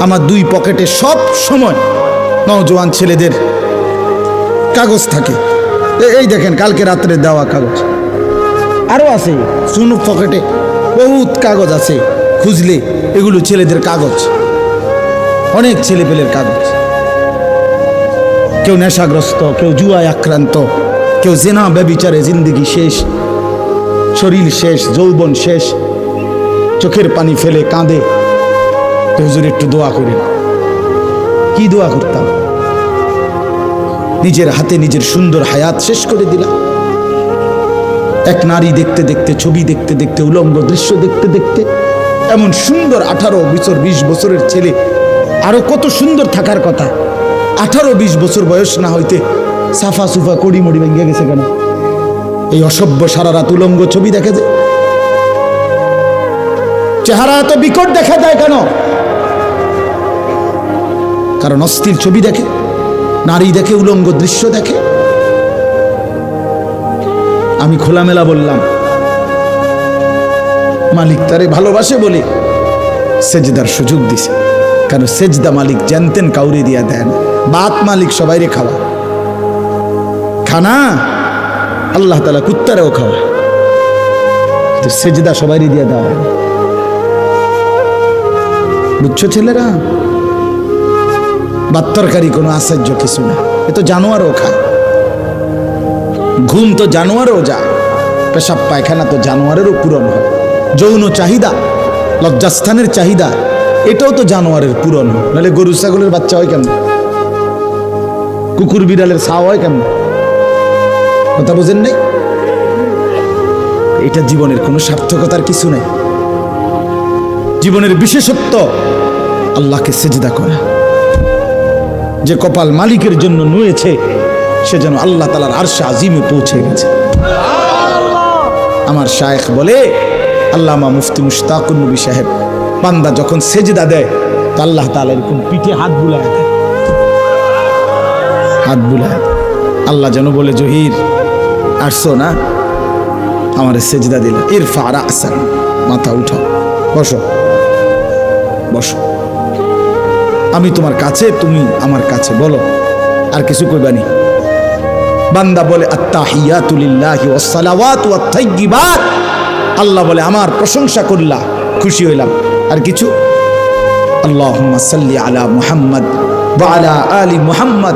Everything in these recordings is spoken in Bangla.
আমার দুই পকেটে সব সময় নওজোয়ান ছেলেদের কাগজ থাকে। এই দেখেন, কালকে রাত্রে দেওয়া কাগজ। আরও আছে শুনুক পকেটে বহুত কাগজ আছে, খুঁজলে এগুলো ছেলেদের কাগজ। অনেক ছেলে পেলের কাগজ। কেউ নেশাগ্রস্ত, কেউ জুয়ায় আক্রান্ত, কেউ জেনা ব্যবিচারে জিন্দগি শেষ, শরীর শেষ, যৌবন শেষ, চোখের পানি ফেলে কাঁদে। তো হুজুর একটু দোয়া করেন কি দোয়া করতাম? নিজের হাতে নিজের সুন্দর হায়াত শেষ করে দিলাম। এক নারী দেখতে দেখতে, ছবি দেখতে দেখতে, উলঙ্গ দৃশ্য দেখতে দেখতে, এমন সুন্দর আঠারো বছর বিশ বছরের ছেলে, আরও কত সুন্দর থাকার কথা। আঠারো, বিশ বছর বয়স না হইতে সাফা সুফা কড়ি মড়ি ভেঙে গেছে কেন? এই অসভ্য সারা রাত উলঙ্গ ছবি দেখে যে চেহারা এত বিকট দেখা যায় কেন? কারণ অস্থির ছবি দেখে, নারী দেখে, উলঙ্গ দৃশ্য দেখে। আমি খোলামেলা বললাম, মালিক তারে ভালোবাসে বলে সেজদার সুযোগ দিছে। কারণ সেজদা মালিক জানতেন কাউরে দিয়া দেন বাত মালিক সবাইরে খাওয়া। খানা, আল্লাহ তালা কুত্তারেও খাওয়া। তো সেজদা সবাইরে দিয়া দেওয়া বুঝছ ছেলেরা? বাত্তরকারী কোনো আশ্চর্য কিছু না। এ তো জানোয়ারও খায়। ঘুম তো জানোয়ারও যায়। পেশাব পায়খানা তো জানোয়ারেরও পূরণ হয়। যৌন চাহিদা, লজ্জাস্থানের চাহিদা, এটাও তো জানোয়ারের পূরণ হয়। নাহলে গরু, ছাগলের বাচ্চা হয় কেমন? কুকুর, বিড়ালের ছাও হয় কেমন? কথা বোঝেন নাই? এটা জীবনের কোনো সার্থকতার কিছু নেই। জীবনের বিশেষত্ব আল্লাহকে সেজদা করা। যে কপাল মালিকের জন্য নুয়েছে, সে যেন আল্লাহ তালার আরশা আজিমে পৌঁছে গেছে। আমার শায়েখ বলে, আল্লামা মুফতি মুশতাকুর নবী সাহেব পান্দা যখন সেজদা দেয়, তো আল্লাহ তালা এরকম পিঠে হাত বুলায় দেয়। হাত বুলায়। আল্লাহ যেন বলে, জহির, আসছো না? আমার সেজদা দিল। ইরফা রাসান মাথা উঠাও। বসো। বসো। আমি তোমার কাছে, তুমি আমার কাছে বলো। আর কিছু কইবানি বান্দা বলে আল্লাহ বলে, আমার প্রশংসা করলা, খুশি হইলাম। আর কিছু? সাল্লি আলা আলা মুহাম্মদ।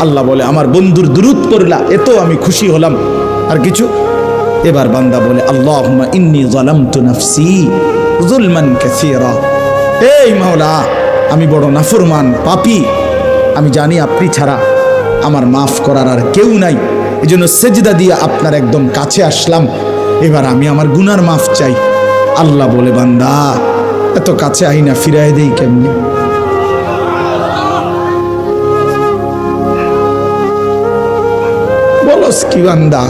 আল্লাহ বলে, আমার বন্ধুর দুরূদ পড়লা, এত আমি খুশি হলাম। আর কিছু? এবার বান্দা বলে, আল্লাহুম্মা ইন্নী যালামতু নাফসি যুলমান কাসীরা। এই মাওলা আমি বড় নাফরমান, পাপি। আমি জানি আপনি ছাড়া আমার মাফ করার আর কেউ নাই। এই জন্য সেজদা দিয়ে আপনার একদম কাছে আসলাম। এবার আমি আমার গুনার মাফ চাই। আল্লাহ বলে, বান্দা, এত কাছে আই না ফিরাই দেই কেমনি? বলস কি বান্দা?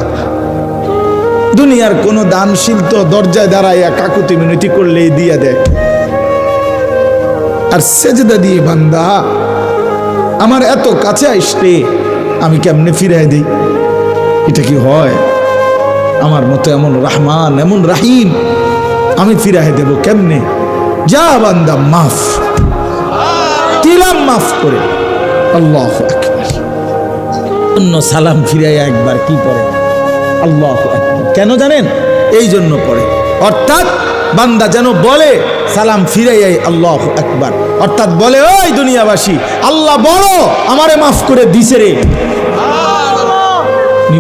দুনিয়ার কোনো দানশীল তো দরজায় দাঁড়াইয়া কাকুতি মিনতি করলেই দিয়ে দেয়। আর সেজদা দিয়ে, বান্দা, আমার এত কাছে আসলে আমি কেমনে ফিরাই দিই? এটা কি হয়? আমার মতো এমন রহমান, এমন রাহিম, আমি ফিরাই দেব কেমনে? যা বান্দা, মাফ। দিলাম মাফ করে। আল্লাহ অন্য সালাম ফিরাইয়া একবার কি পড়ে আল্লাহ কেন জানেন? এই জন্য পড়ে অর্থাৎ বান্দা যেন বলে সালাম ফিরাইয়াই আল্লাহ আকবার। অর্থাৎ বলে ওই দুনিয়াবাসী আল্লাহ বড় আমারে মাফ করে দিছে রে।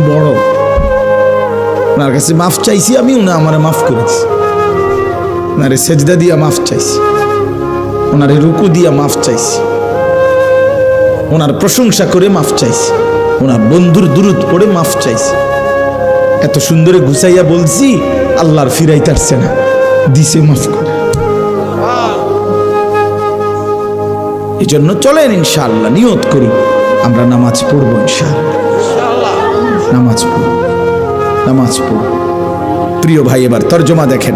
বড় ওনার কাছে মাফ চাইছি আমি উনি আমারে মাফ করেছি ওনারে সেজদা দিয়া মাফ চাইছি ওনারে রুকু দিয়া মাফ চাইছি ওনার প্রশংসা করে মাফ চাইছি ওনার বন্ধুর দূরত পড়ে মাফ চাইছি। এত সুন্দরে গুছাইয়া বলছি, আল্লাহর ফিরাইতারছে না। দিছে মাফ করে। এই জন্য চলেন ইনশাআল্লাহ, নিয়ত করি। আমরা নামাজ পড়ব ইনশাআল্লাহ। নামাজ পড়ব। নামাজ পড়ব। প্রিয় ভাই, এবার তর্জমা দেখেন।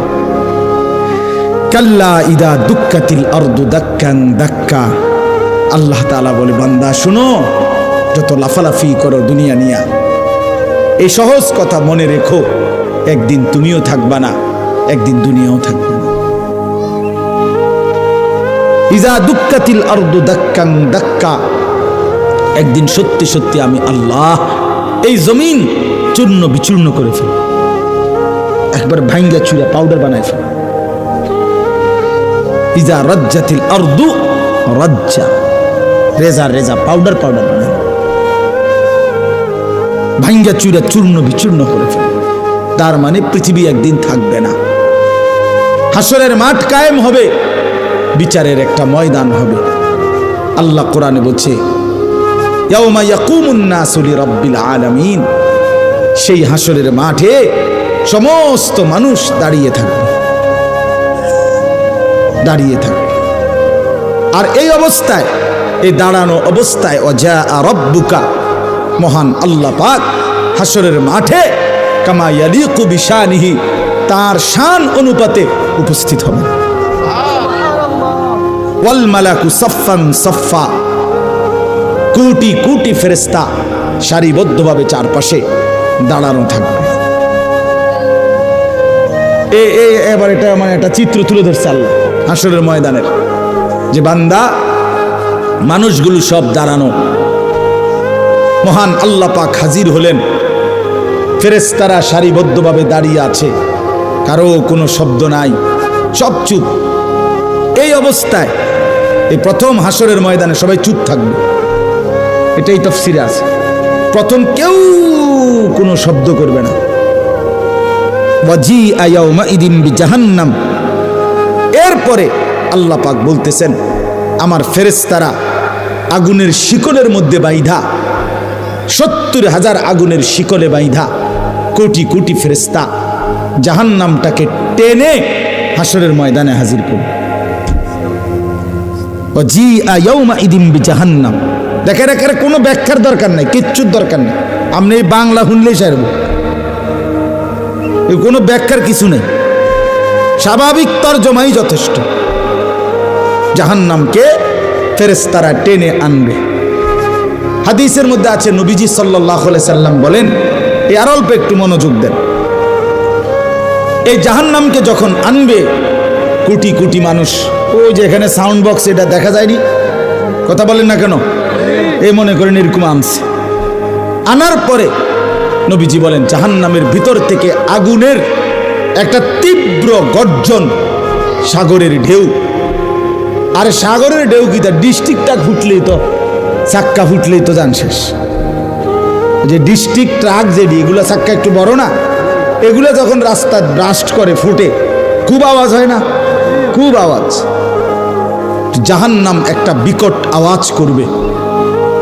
কাল্লা ইদা দুক্কাতিল আরদু দাক্কান দাক্কা। আল্লাহ তাআলা বলে, বান্দা, শুনো, যত লাফালাফি করো দুনিয়া নিয়া। এই সহজ কথা মনে রেখো, একদিন তুমিও থাকবা না, একদিন দুনিয়াও থাকবে না। ইজা দুক্কাতিল আরদু দাক্কাং দাক্কা, একদিন সত্যি সত্যি আমি আল্লাহ এই জমিন চূর্ণ বিচূর্ণ করে ফেল একবার ভাঙ্গা চুরা পাউডার বানায় ফেল ইজা রজ্জাতিল আরদু রজ্জা, রেজা রেজা পাউডার পাউডার ভাঙ্গা চুরা চূর্ণ বিচূর্ণ করে ফেল তার মানে পৃথিবী একদিন থাকবে না। হাসরের মাঠ কায়েম হবে, বিচারের একটা ময়দান হবে। আল্লাহ কোরআনে বলছে আলামিন। সেই হাসরের মাঠে সমস্ত মানুষ দাঁড়িয়ে থাকবে। দাঁড়িয়ে থাকবে। আর এই অবস্থায়, এই দাঁড়ানো অবস্থায় অজা আর রব্বুকা মহান আল্লাহ পাক হাসরের মাঠে কামা ইয়ালিকু বিশানিহি, তার শান অনুপাতে উপস্থিত কোটি ফেরেস্তা সারিবদ্ধভাবে চারপাশে দাঁড়ানো থাকবে। এ এবার এটা মানে একটা চিত্র তুলে ধরছে আল্লাহ হাসরের ময়দানের। যে বান্দা, মানুষগুলো সব দাঁড়ানো মহান আল্লাহ পাক হাজির হলেন। ফেরেস্তারা সারিবদ্ধভাবে দাঁড়িয়ে আছে। কারও কোনো শব্দ নাই। সব চুপ এই অবস্থায় এই প্রথম হাসরের ময়দানে সবাই চুপ থাকবে। এটাই তফসিরে আছে। প্রথম কেউ কোনো শব্দ করবে না। ওয়াজি আয়াউমা ইদিম বি জাহান্নাম এরপরে আল্লাহ পাক বলতেছেন, আমার ফেরেস্তারা আগুনের শিকলের মধ্যে বাইধা সত্তর হাজার আগুনের শিকলে বাইধা কোটি কোটি ফেরেস্তা জাহান্নামটাকে টেনে হাসরের ময়দানে হাজির করবে জি আয়াউমা ইদিম জাহান্নাম দেখে রেখে কোনো ব্যাখ্যার দরকার নাই, কিচ্ছুর দরকার নেই। আপনি এই বাংলা শুনলেই সারব কোনো ব্যাখ্যার কিছু নেই। স্বাভাবিক তর্জমাই যথেষ্ট। জাহান্নামকে ফেরেস্তারা টেনে আনবে। হাদিসের মধ্যে আছে, নবীজি সাল্লাহ সাল্লাম বলেন, এই আর অল্প একটু মনোযোগ দেন। এই জাহান্নামকে যখন আনবে, কোটি কোটি মানুষ, ওই যে এখানে সাউন্ড বক্স এটা দেখা যায়নি? কথা বলেন না কেন? এই মনে করেন এরকম আনছে। আনার পরে নবীজি বলেন, জাহান্নামের ভিতর থেকে আগুনের একটা তীব্র গর্জন সাগরের ঢেউ। আর সাগরের ঢেউ কি? তার ডিস্ট্রিক্টটা ফুটলেই তো চাক্কা ফুটলেই তো যান শেষ। যে ডিস্ট্রিক্ট ট্রাক যেটি এগুলো চাক্কা একটু বড় না? এগুলো যখন রাস্তা ব্রাস্ট করে, ফুটে, খুব আওয়াজ হয় না? খুব আওয়াজ। জাহান্নাম একটা বিকট আওয়াজ করবে।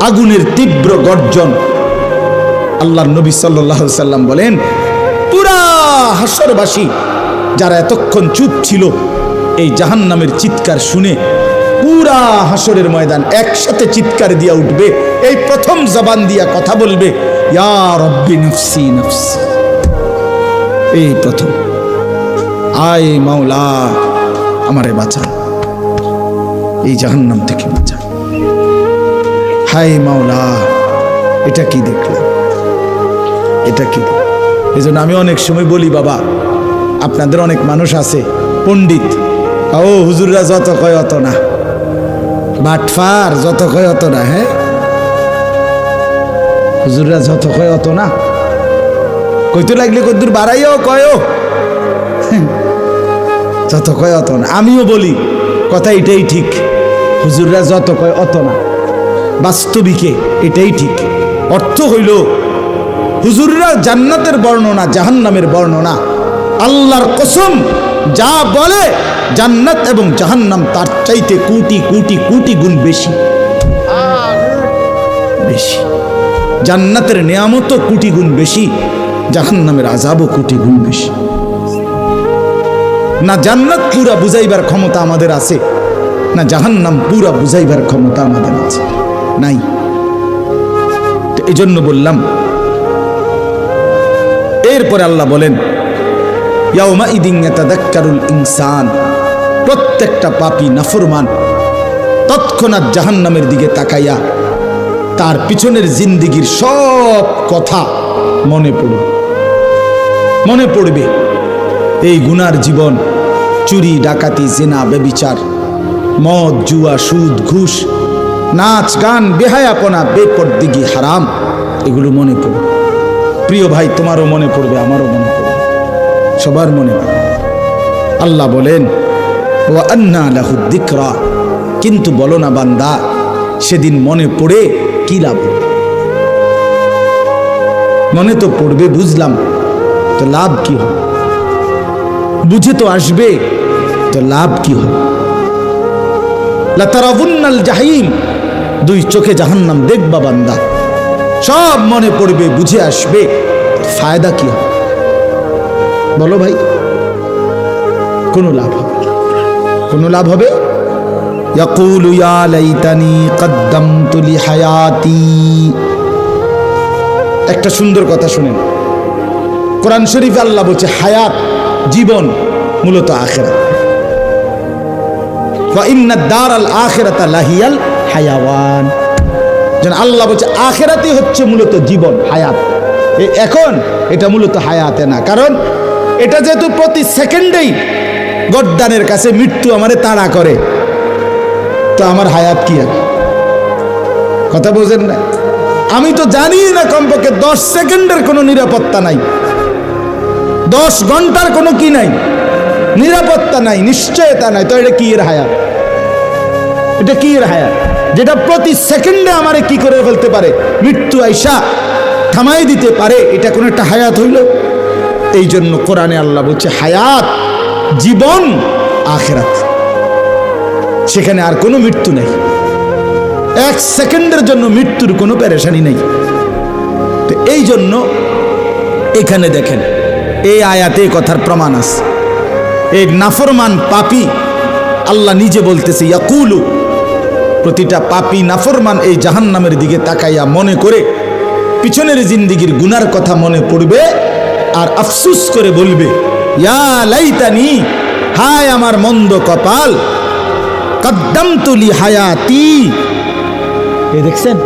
আগুনের তীব্র গর্জন। আল্লাহ নবী সাল্লাম বলেন, পুরা হাসরবাসী যারা এতক্ষণ চুপ ছিল, এই জাহান্নামের চিৎকার শুনে পুরা হাসরের ময়দান একসাথে চিৎকার দিয়া উঠবে। এই প্রথম জবান দিয়া কথা বলবে এই প্রথম। আয় মাওলা, আমারে বাঁচান এই জাহান্নাম থেকে বাঁচান হায় মাওলা, এটা কি দেখলাম? এটা কি? এই জন্য আমি অনেক সময় বলি, বাবা, আপনাদের অনেক মানুষ আছে, পণ্ডিত। ও হুজুররা যত কয় অত না। বাটফার যত কয় অত না হ্যাঁ? হুজুররা যত কয় অত না। কইতে লাগলে কদ্দুর, বাড়াইও, কয়ও। যত কয় অত না। আমিও বলি, কথা এটাই ঠিক। হুজুররা যত কয় অত না। বাস্তবিকে এটাই ঠিক। অর্থ হইল, হুজুররা জান্নাতের বর্ণনা, জাহান্নামের বর্ণনা। আল্লাহর কসম, যা বলে জান্নাত এবং জাহান্নাম তার চাইতে কোটি কোটি কোটি গুণ বেশি। বেশি। জান্নাতের নিয়ামত কোটি গুণ বেশি, জাহান্নামের আজাবও কোটি গুণ বেশি। না জান্নাত পুরা বুঝাইবার ক্ষমতা আমাদের আছে, না জাহান্নাম পুরা বুঝাইবার ক্ষমতা আমাদের আছে। নাই। এই জন্য বললাম, এরপরে আল্লাহ বলেন ইনসান। প্রত্যেকটা পাপী নাফরমান। তৎক্ষণাৎ জাহান্নামের দিকে তাকাইয়া তার পিছনের জিন্দিগির সব কথা মনে পড়বে মনে পড়বে, এই গুনার জীবন, চুরি, ডাকাতি, জেনা বেবিচার মদ, জুয়া, সুদ, ঘুষ, নাচ, গান, বেহায়াপনা, বেপরদিগি, হারাম, এগুলো মনে পড়বে প্রিয় ভাই, তোমারও মনে পড়বে, আমারও মনে পড়বে। সবার মনে পড়বে আল্লাহ বলেন ও আন্না লাহুদ্দিকরা কিন্তু বলো না বান্দা, সেদিন মনে পড়ে কি লাভ মনে তো পড়বে, বুঝলাম। তো লাভ কি হবে? বুঝে তো আসবে, তো লাভ কি হবে? লাতারাবুন্নাল জাহিম। দুই চোখে জাহান্নাম দেখবা বান্দা। সব মনে পড়বে, বুঝে আসবে ফায়দা কি হবে? বলো ভাই কোনো লাভ হবে না। কোনো লাভ হবে يقول يا ليتني قدمت لحياتي একটা সুন্দর কথা শুনেন কোরআন শরীফ আল্লাহ বলছে হায়াত জীবন মূলত আখেরাত ফাইন্না দার আল আখেরাতা লাহিয়াল হায়াওয়ান যেন আল্লাহ বলছে আখেরাতই হচ্ছে মূলত জীবন হায়াত এ এখন এটা মূলত হায়াতে না কারণ এটা যেহেতু প্রতি সেকেন্ডেই গড্ডানের কাছে মৃত্যু আমারে তাড়া করে, তো আমার হায়াত কি আর? কথা বোঝেন না? আমি তো জানি না কমপক্ষে দশ সেকেন্ডের কোনো নিরাপত্তা নাই, দশ ঘণ্টার কোনো কি নাই, নিরাপত্তা নাই, নিশ্চয়তা নাই, তো এটা কি এর হায়াত? এটা কি এর হায়াত? যেটা প্রতি সেকেন্ডে আমারে কি করে ফেলতে পারে? মৃত্যু আইসা থামাই দিতে পারে, এটা কোনো একটা হায়াত হইল? এই জন্য কোরআনে আল্লাহ বলছে, হায়াত, জীবন, আখেরাত। সেখানে আর কোনো মৃত্যু নেই। এক সেকেন্ডের জন্য মৃত্যুর কোনো পেরেশানি নেই। তো এই জন্য এখানে দেখেন, এই আয়াতে কথার প্রমাণ আছে। এই নাফরমান পাপি আল্লাহ নিজে বলতেছে, ইয়াকুলু, প্রতিটা পাপি নাফরমান এই জাহান্নামের দিকে তাকাইয়া মনে করে, পিছনের জিন্দিগির গুনার কথা মনে পড়বে আর আফসুস করে বলবে, ইয়া লাইতানি, হায় আমার মন্দ কপাল কদ্দম তুলি হায়াতি। এই দেখছেন?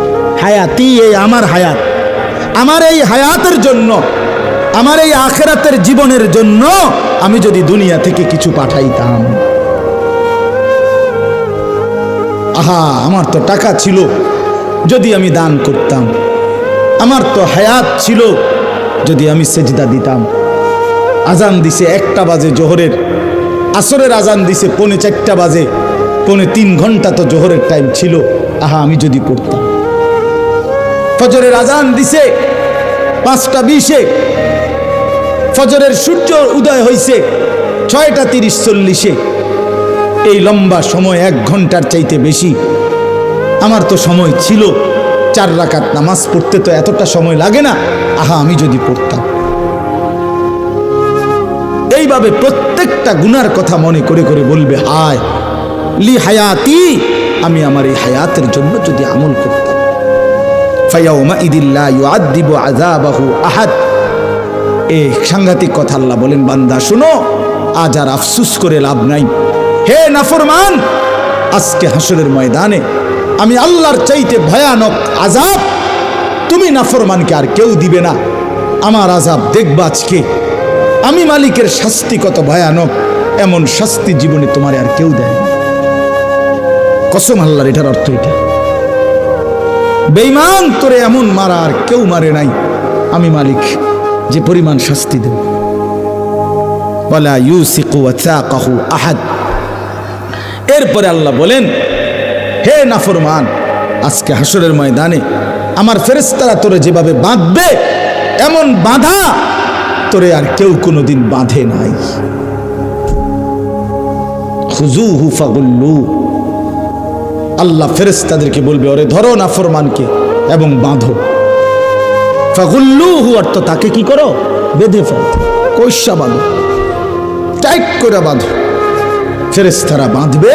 হায়াতি এই আমার হায়াত। আমার এই হায়াতের জন্য, আমার এই আখেরাতের জীবনের জন্য আমি যদি দুনিয়া থেকে কিছু পাঠাইতাম। আহা, আমার তো টাকা ছিল, যদি আমি দান করতাম। আমার তো হায়াত ছিল যদি আমি সেজদা দিতাম। আজান দিছে একটা বাজে জোহরের। আসরের আজান দিছে পৌনে চারটা বাজে। পৌনে তিন ঘণ্টা তো জোহরের টাইম ছিল। আহা, আমি যদি পড়তাম। ফজরের আজান দিছে পাঁচটা বিশে। ফজরের সূর্য উদয় হইছে ছয়টা তিরিশ চল্লিশে। এই লম্বা সময় এক ঘণ্টার চাইতে বেশি। আমার তো সময় ছিল। চার রাকাত নামাজ পড়তে তো এতটা সময় লাগে না। আহা, আমি যদি পড়তাম। এইভাবে প্রত্যেকটা গুনার কথা মনে করে করে বলবে, হায়, লি হায়াতি, আমি আমার এই হায়াতের জন্য যদি আমল করতাম। ফায়াউমা ইদিল্লা ইউআদ্দিবু আহাদ। এ সাংঘাতিক কথা আল্লাহ বলেন, বান্দা, শুনো, আজ আর আফসুস করে লাভ নাই। হে নাফরমান, আজকে হাসরের ময়দানে আমি আল্লাহর চাইতে ভয়ানক আজাব তুমি নাফরমানকে আর কেউ দিবে না। আমার আজাব দেখবা আজকে। আমি মালিকের শাস্তি কত ভয়ানক, এমন শাস্তি জীবনে তোমার আর কেউ দেয়। কসম আল্লাহর, এটার অর্থ এটা। বেইমান তোরে এমন মারা আর কেউ মারে নাই। আমি মালিক, যে পরিমাণ শাস্তি দেব। বলা ইউসিকু আহাদ। এরপরে আল্লাহ বলেন হে নাফরমান, আজকে হাসরের ময়দানে আমার ফেরেস্তারা তোরে যেভাবে বাঁধবে, এমন বাঁধা তোরে আর কেউ কোনোদিন বাঁধে নাই। খুজুহু ফাগুল্লু। আল্লাহ ফেরেস্তাদেরকে বলবে, ওরে ধরো নাফরমানকে এবং বাঁধো। ফাগুল্লুহু অর্থ তাকে কি করো? বেঁধে ফেল, কৈশা বাঁধো, টাইট করে বাঁধো। ফেরেস্তারা বাঁধবে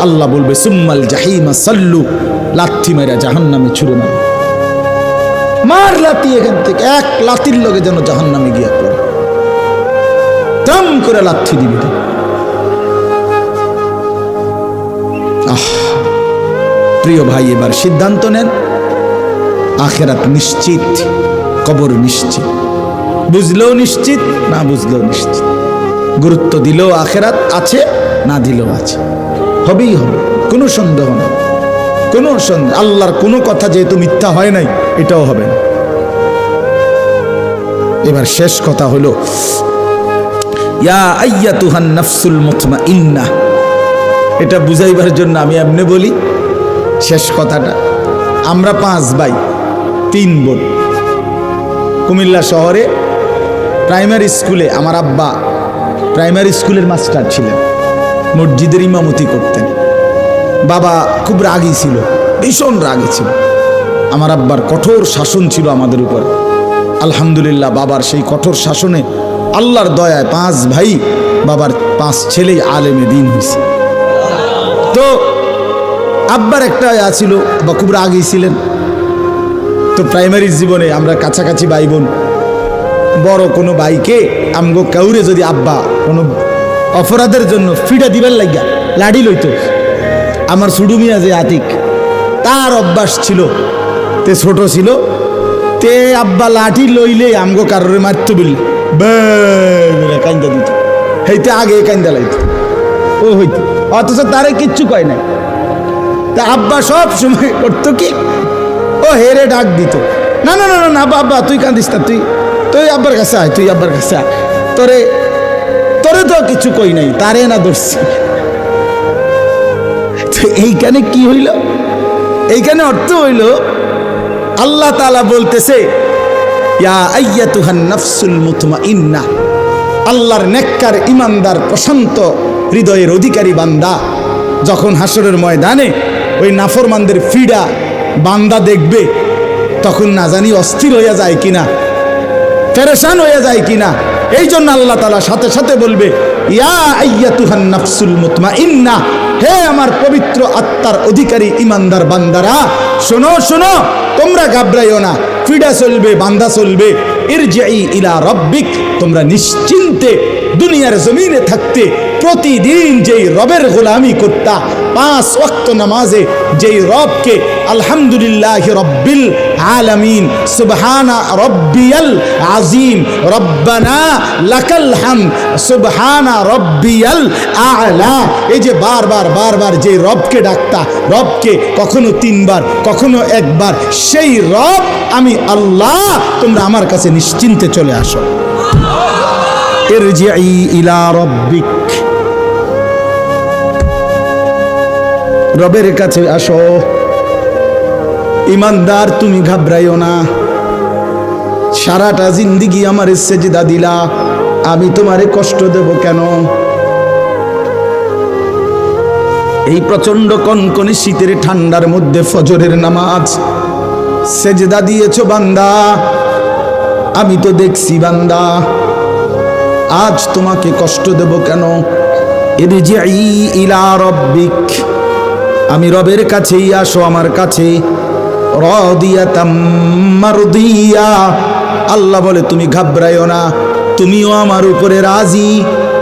আল্লাহ বলবে, সুম্মাল জাহিমা সাল্লু লাথি মেরা জাহান নামে ছুড়ে মার। মার লাতি এখান থেকে, এক লাতির লগে যেন জাহান নামে গিয়া পড়ে। দম করে লাথি দিবি। আহ, প্রিয় ভাই, এবার সিদ্ধান্ত নেন, আখেরাত নিশ্চিত, কবর নিশ্চিত। বুঝলেও নিশ্চিত, না বুঝলেও নিশ্চিত। গুরুত্ব দিলেও আখেরাত আছে, না দিলেও আছে। হবেই হবে। কোনো সন্দেহ নেই। কোনো সন্দেহ আল্লাহর কোনো কথা যেহেতু মিথ্যা হয় নাই, এটাও হবে না। এবার শেষ কথা হলো, ইয়া তুহান নাফসুল মুতমা ইন্না এটা বুঝাইবার জন্য আমি এমনি বলি, শেষ কথাটা। আমরা পাঁচ ভাই, তিন বোন। কুমিল্লা শহরে প্রাইমারি স্কুলে আমার আব্বা প্রাইমারি স্কুলের মাস্টার ছিলেন। মসজিদের ইমামতি করতেন। বাবা খুব রাগী ছিল, ভীষণ রাগী ছিল। আমার আব্বার কঠোর শাসন ছিল আমাদের উপর। আলহামদুলিল্লাহ বাবার সেই কঠোর শাসনে আল্লাহর দয়ায় পাঁচ ভাই, বাবার পাঁচ ছেলেই আলেমে দিন হয়েছে। তো আব্বার একটা ছিল বা খুব রাগী ছিলেন। তো প্রাইমারি জীবনে আমরা কাছাকাছি ভাই বোন, বড় কোনো ভাইকে আমগো কাউরে যদি আব্বা কোনো অপরাধের জন্য ফিডা দিবার লাগিয়া লাড়ি লইতো আমার সুডু মিয়া যে আতিক, তার অভ্যাস ছিল, তে ছোট ছিল, তে আব্বা লাঠি লইলে আমগো কারোরে মারতো বলি কান্দা দিত। হেইতে আগে কান্দা লাইতো। ও হইতো, অথচ তারে কিচ্ছু কয় নাই। তা আব্বা সব সময় করতো কি? ও হেরে ডাক দিত, না না না না না আব্বা তুই কান্দিস না, তুই তুই আব্বার কাছে আয়, তুই আব্বার কাছে আয়। তোরে তোরে তো কিছু কই নাই, তারে না ধরছি। এইখানে কি হইল? এইখানে অর্থ হইল, আল্লাহ তালা বলতেছে আল্লাহর নেককার ইমানদার প্রশান্ত হৃদয়ের অধিকারী বান্দা, যখন হাসরের ময়দানে ওই নাফরমানদের ফিডা বান্দা দেখবে, তখন না জানি অস্থির হইয়া যায় কিনা ফেরেশান হইয়া যায় কিনা এই জন্য আল্লাহ তালা সাথে সাথে বলবে, ইয়া হে আমার পবিত্র আত্মার অধিকারী ইমানদার বান্দারা, শোনো শোনো, তোমরা ঘাবড়াইও না ফিডা চলবে, বান্দা চলবে ইরজাই ইলা রব্বিক, তোমরা নিশ্চিন্তে দুনিয়ার জমিনে থাকতে প্রতিদিন যেই রবের গোলামি করতা, পাঁচ ওয়াক্ত নামাজে যেই রবকে আলহামদুলিল্লাহ রব্বিল আলামিন, সুবহানা রব্বিয়াল আজিম রব্বানা লাকাল হাম সুবহানা রব্বিয়াল আলা। এই যে বারবার বারবার যে রবকে ডাকতা, রবকে কখনো তিনবার, কখনো একবার, সেই রব আমি আল্লাহ, তোমরা আমার কাছে নিশ্চিন্তে চলে আসো। ইলা রবের কাছে আসো। ইমানদার, তুমি ঘাবড়াইও না। সারাটা জিন্দিগি আমার সেজদা দিলা। আমি তোমারে কষ্ট দেব কেন? এই প্রচণ্ড কনকনে শীতের ঠান্ডার মধ্যে ফজরের নামাজ সেজদা দিয়েছ বান্দা। আমি তো দেখছি বান্দা। আজ তোমাকে কষ্ট দেব কেন ইরজিই ইলা রব্বিক আমি রবের কাছেই আসো আমার কাছে রদিয়াতাম মারদিয়া আল্লাহ বলে তুমি ঘাবড়াইও না তুমিও আমার উপরে রাজি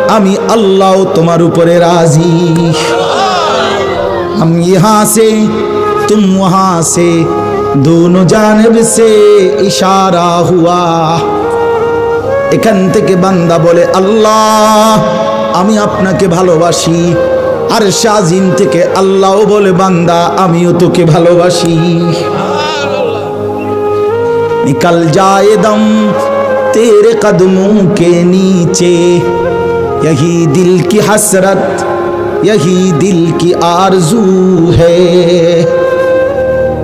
আমি আল্লাহ তোমার উপরে রাজি हम यहाँ से तुम वहाँ से दोनों जानब से इशारा हुआ এখান থেকে বান্দা বলে আল্লাহ আমি আপনাকে ভালোবাসি আর শাজিম থেকে আল্লাহ বলে বান্দা আমিও তোকে ভালোবাসি निकल जाए दम तेरे कदमों के नीचे यही दिल की हसरत यही दिल की आरजू है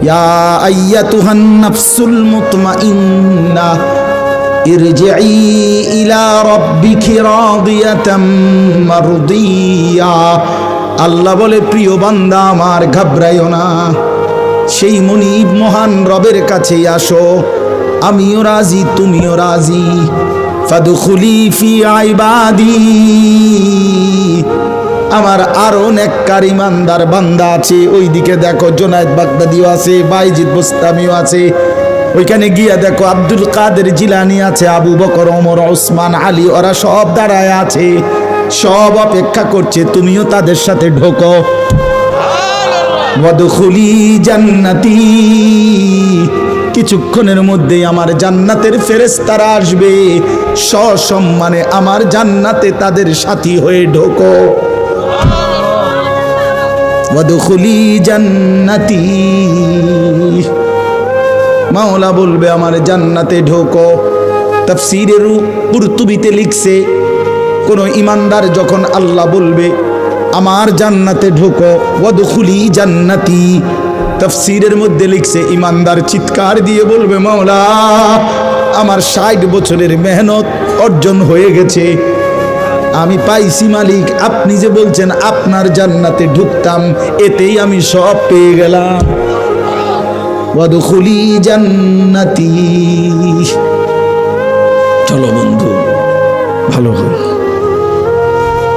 या अय्यतुहन नफ्सुल मुतमइन्ना ইরজিই ইলা রব্বিকি রাদিয়াতাম মারদিয়া। আল্লাহ বলে, প্রিয় বান্দা, আমার ঘাবড়াইও না। সেই মনিব মহান রবের কাছে আসো। আমিও রাজি, তুমিও রাজি। ফাদুখুলি ফি আইবাদি আমার আরও নেককার ইমানদার বান্দা আছে। ওইদিকে দেখো, জোনায়দ বাগদাদিও আছে, বাইজিদ বোস্তামিও আছে। ওইখানে গিয়া দেখো আব্দুল কাদের জিলানি আছে, আবু বকর, ওমর, ওসমান, আলী, ওরা সব দাঁড়ায় আছে, সব অপেক্ষা করছে, তুমিও তাদের সাথে ঢোকো। ওয়াদখুলি জান্নাতি। কিছুক্ষণের মধ্যেই আমার জান্নাতের ফেরেশতারা আসবে, সসম্মানে আমার জান্নাতে তাদের সাথী হয়ে ঢোকো। ওয়াদখুলি জান্নাতি। মাওলা বলবে, আমার জান্নাতে ঢোকো। তাফসীরের কুরতুবিতে লিখছে, কোন ইমানদার যখন আল্লাহ বলবে, আমার জান্নাতে ঢোকো, ওয়াদখুলি জান্নাতি। তাফসীরের মধ্যে লিখছে, ইমানদার চিৎকার দিয়ে বলবে, মাওলা, আমার ষাট বছরের মেহনত অর্জন হয়ে গেছে। আমি পাইছি মালিক, আপনি যে বলছেন, আপনার জান্নাতে ঢুকতাম, এতেই আমি সব পেয়ে গেলাম। ওয়াদখুলি জান্নাতি। চলো বন্ধু, ভালো হো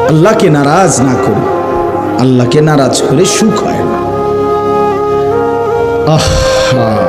আল্লাহকে নারাজ না করে। আল্লাহকে নারাজ করে সুখ হয় না। আহা।